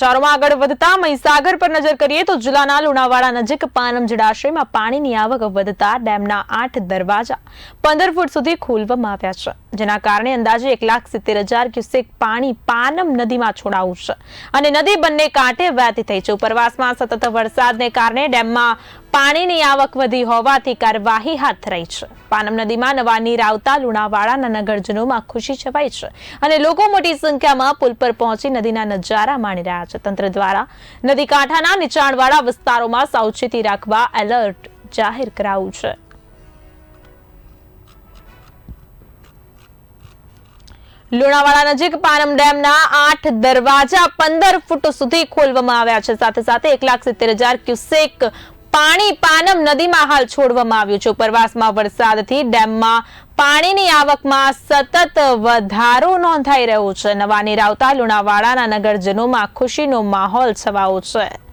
ચારોમાં આગળ વધતા મહીસાગર પર નજર કરીએ તો જિલ્લાના લુણાવાડા નજીક પાનમ જળાશયમાં પાણીની આવક વધતા ડેમના આઠ દરવાજા પંદર ફૂટ સુધી ખોલવામાં આવ્યા છે, જેના કારણે અંદાજે એક લાખ સિત્તેર હજાર ક્યુસેક પાણી પાનમ નદીમાં છોડાવું છે. અને નદી બંને કાંઠે વહેતી થઈ છે. ઉપરવાસમાં સતત વરસાદને કારણે ડેમમાં પાણીની આવક વધી હોવાથી કાર્યવાહી હાથ ધરાઈ છે. પાનમ નદીમાં નવા નીર આવતા લુણાવાડાના નગરજનોમાં ખુશી છવાઈ છે અને લોકો મોટી સંખ્યામાં પુલ પર પહોંચી નદીના નજારા માણી રહ્યા છે. તંત્ર દ્વારા નદી કાંઠાના નીચાણવાળા વિસ્તારોમાં સાવચેતી રાખવા એલર્ટ જાહેર કરાયું છે. લુણાવાડા નજીક પાનમ ડેમના આઠ દરવાજા પંદર ફૂટ સુધી ખોલવામાં આવ્યા છે. સાથે સાથે એક લાખ સિત્તેર હજાર ક્યુસેક પાણી પાનમ નદીમાં હાલ છોડવામાં આવ્યું છે. ઉપરવાસમાં વરસાદથી ડેમમાં પાણીની આવકમાં સતત વધારો નોંધાઈ રહ્યો છે. નવા નીર આવતા લુણાવાડાના નગરજનોમાં ખુશીનો માહોલ છવાયો છે.